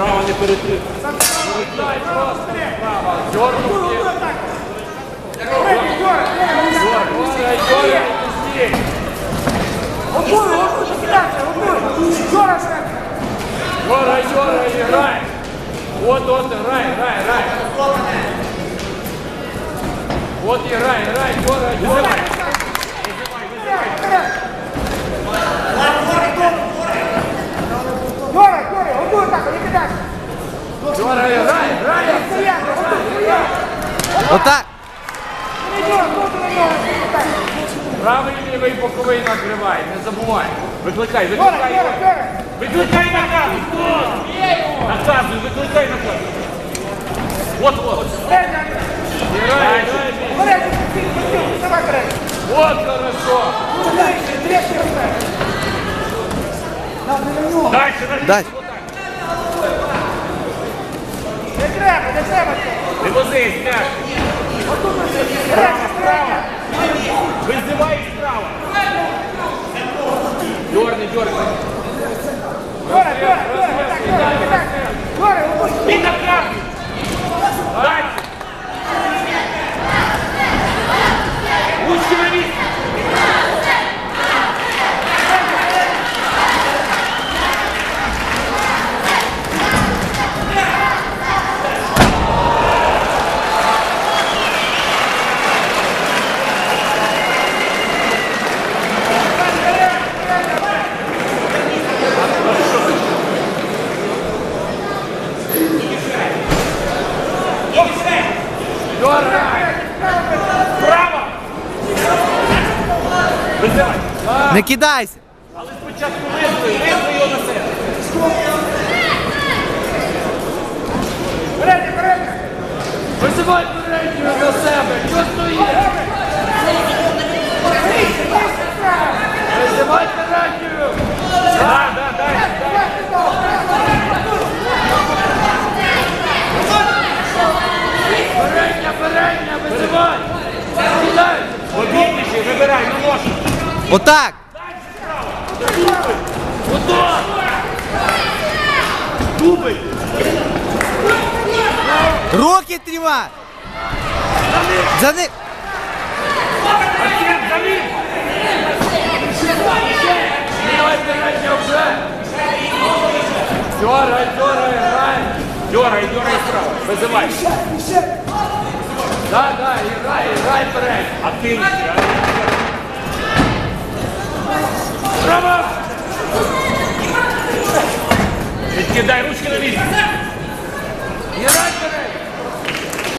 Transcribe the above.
Справа не перетри. Дай просто справа. Дернув. Дергай, дергай, пусти. Дергай, дергай, играй. Вот, вот, играй, играй, играй. Вот играй, играй, дергай, дергай. Дергай, играй, играй. Отак. Правий лівий боковий накривай, не забувай. Викликай, викликай. його. Викликай наказуй. Наказуй, викликай вот. Играй, играй. Вот хорошо. Дальше, дальше. Дай. Не возись, м'яч. Справа, справа. Визивай справа. Дерни, дерни. І наказуй. Дальше. Ручки на місці. Не кидайся. Але спочатку визвай, визвай його на себе. Визивай передню на себе. Що стоїть? Визивай передню. Так, так, дай, Передня, визивай. Кидай. Вибирай, ну можна. Отак. Готов! Дубль! Руки тримай. За ним. За ним! Давай передня вже! Дергай, дергай, грай! Дергай, дергай справа, визивай! Да-да, играй, играй, і грай вперед. Активніше. Прямо! кидай ручки на вітер. І грай.